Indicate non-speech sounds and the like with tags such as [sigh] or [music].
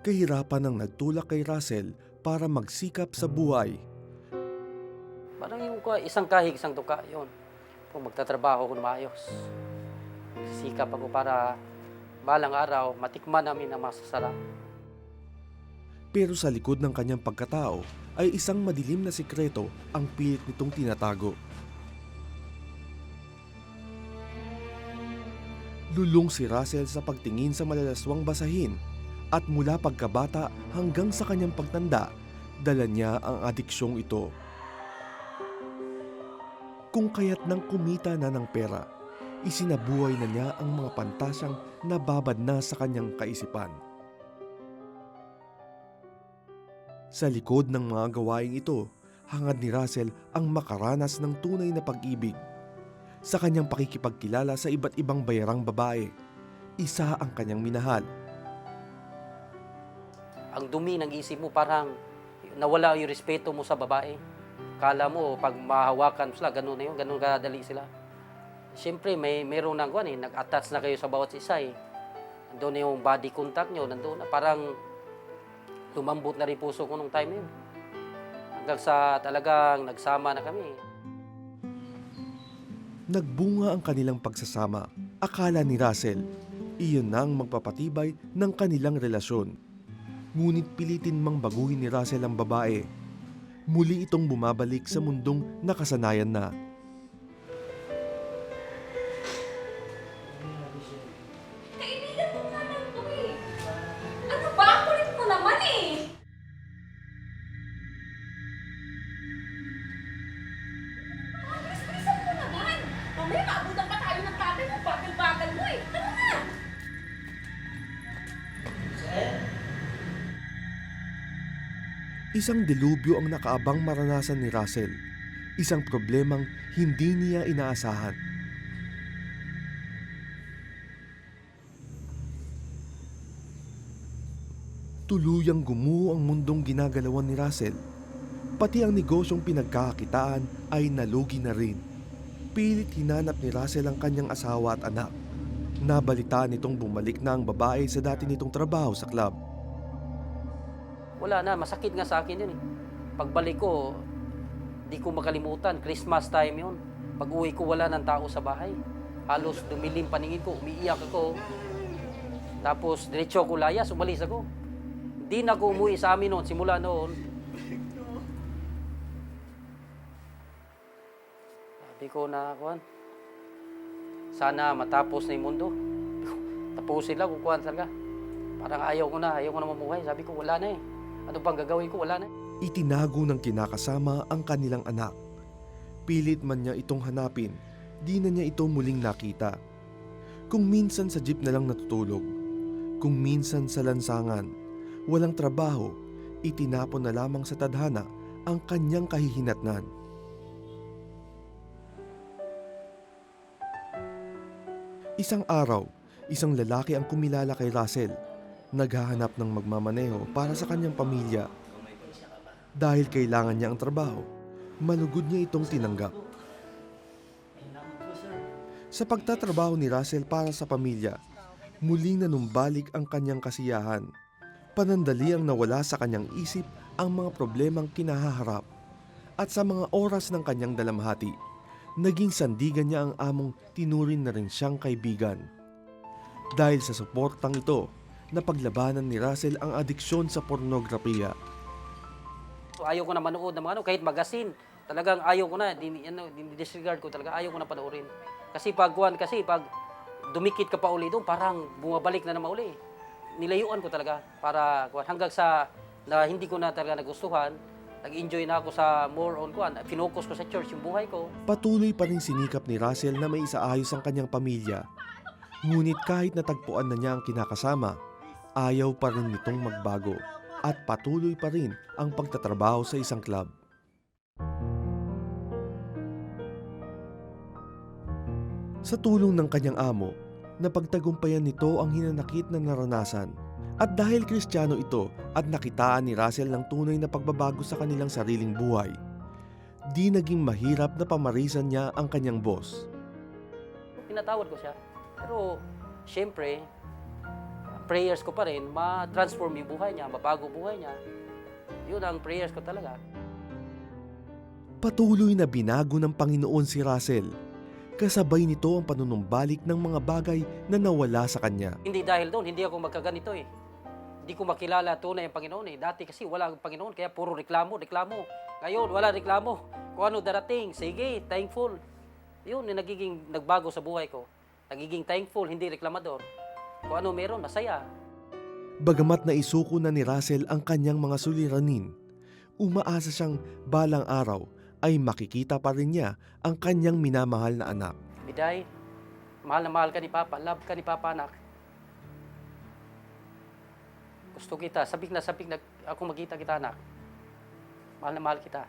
kahirapan ang nagtulak kay Russell para magsikap sa buhay. Parang yung isang kahig, isang tuka, yun. Kung magtatrabaho ko na maayos. Sikap ako para balang araw, matikman namin ang masasarap. Pero sa likod ng kanyang pagkatao ay isang madilim na sikreto ang pilit nitong tinatago. Lulong si Russell sa pagtingin sa malalaswang basahin at mula pagkabata hanggang sa kanyang pagtanda, dala niya ang adiksyong ito. Kung kaya't nang kumita na ng pera, isinabuhay na niya ang mga pantasyang nababad na sa kanyang kaisipan. Sa likod ng mga gawaing ito, hangad ni Russell ang makaranas ng tunay na pag-ibig. Sa kanyang pakikipagkilala sa iba't ibang bayarang babae, isa ang kanyang minahal. Ang dumi ng isip mo, parang nawala yung respeto mo sa babae. Kala mo, pag mahawakan sila, ganun na yun, ganun kadali sila. Siyempre, may meron nang kuwan eh, nag-attach na kayo sa bawat isa eh. Doon yung body contact nyo, nandun na. Parang lumambot na rin puso ko nung time yun. Hanggang sa talagang nagsama na kami. Nagbunga ang kanilang pagsasama. Akala ni Russell, iyon na ang magpapatibay ng kanilang relasyon. Ngunit pilitin mang baguhin ni Russell ang babae. Muli itong bumabalik sa mundong nakasanayan na. Eh. Ano eh. Naman. Mamaya maabutan pa tayo ng tatay mo. Bagal-bagal mo eh. Na? Isang delubyo ang nakaabang maranasan ni Russell. Isang problemang hindi niya inaasahan. Tuluyang gumuho ang mundong ginagalawan ni Russell. Pati ang negosyong pinagkakakitaan ay nalugi na rin. Pilit hinanap ni Russell ang kanyang asawa at anak. Nabalitaan nitong bumalik na ang babae sa dati nitong trabaho sa club. Wala na, masakit nga sa akin yun eh. Pagbalik ko, di ko makalimutan, Christmas time yun. Pag uwi ko, wala ng tao sa bahay. Halos dumilim paningin ko, umiiyak ako. Tapos, diretso ko layas, umalis ako. Di na ako umuwi sa amin noon, simula noon. Sabi ko na, kuhan, sana matapos na yung mundo. [laughs] Tapusin lang kung kuhan talaga. Parang ayaw ko na, ayaw ko na mamuhay. Sabi ko, wala na eh. Ano pang gagawin ko? Wala na. Itinago ng kinakasama ang kanilang anak. Pilit man niya itong hanapin, di na niya ito muling nakita. Kung minsan sa jeep na lang natutulog, kung minsan sa lansangan, walang trabaho, itinapon na lamang sa tadhana ang kanyang kahihinatnan. Isang araw, isang lalaki ang kumilala kay Russell. Naghahanap ng magmamaneho para sa kanyang pamilya. Dahil kailangan niya ang trabaho, malugod niya itong tinanggap. Sa pagtatrabaho ni Russell para sa pamilya, muling nanumbalik ang kanyang kasiyahan. Panandali ang nawala sa kanyang isip ang mga problemang kinahaharap. At sa mga oras ng kanyang dalamhati, naging sandigan niya ang among tinurin na rin siyang kaibigan. Dahil sa suportang ito, napaglabanan ni Russell ang adiksyon sa pornografiya. So, ayaw ko na manood ng mga ano, kahit magasin. Talagang ayaw ko na, din, ano, din- disregard ko talaga, ayaw ko na panoorin. Kasi pag kuhan, kasi pag dumikit ka pa uli doon, parang bumabalik na naman uli. Nilayuan ko talaga para hanggang sa na hindi ko na talaga nagustuhan, nag-enjoy na ako sa more on kuhan, finokus ko sa church yung buhay ko. Patuloy pa rin sinikap ni Russell na may isaayos ang kanyang pamilya. Ngunit kahit natagpuan na niya ang kinakasama, ayaw pa rin nitong magbago at patuloy pa rin ang pagtatrabaho sa isang club. Sa tulong ng kanyang amo, napagtagumpayan nito ang hinanakit na naranasan. At dahil kristyano ito at nakitaan ni Russell ng tunay na pagbabago sa kanilang sariling buhay, di naging mahirap na pamarisan niya ang kanyang boss. Pinatawad ko siya. Pero, syempre, prayers ko pa rin, ma-transform yung buhay niya, mabago buhay niya. Yun ang prayers ko talaga. Patuloy na binago ng Panginoon si Russell. Kasabay nito ang panunumbalik ng mga bagay na nawala sa kanya. Hindi dahil doon, hindi ako magkaganito eh. Hindi ko makilala tunay ang Panginoon eh. Dati kasi wala ang Panginoon, kaya puro reklamo, reklamo. Ngayon, wala reklamo. Kung ano darating, sige, thankful. Yun, yung nagiging nagbago sa buhay ko. Nagiging thankful, hindi reklamador. Kung ano meron, masaya. Bagamat naisuko na ni Russell ang kanyang mga suliranin, umaasa siyang balang araw ay makikita pa rin niya ang kanyang minamahal na anak. Biday, mahal na mahal ka ni Papa, love ka ni Papa anak. Gusto kita, sabik na sabik na ako magkita kita anak. Mahal na mahal kita.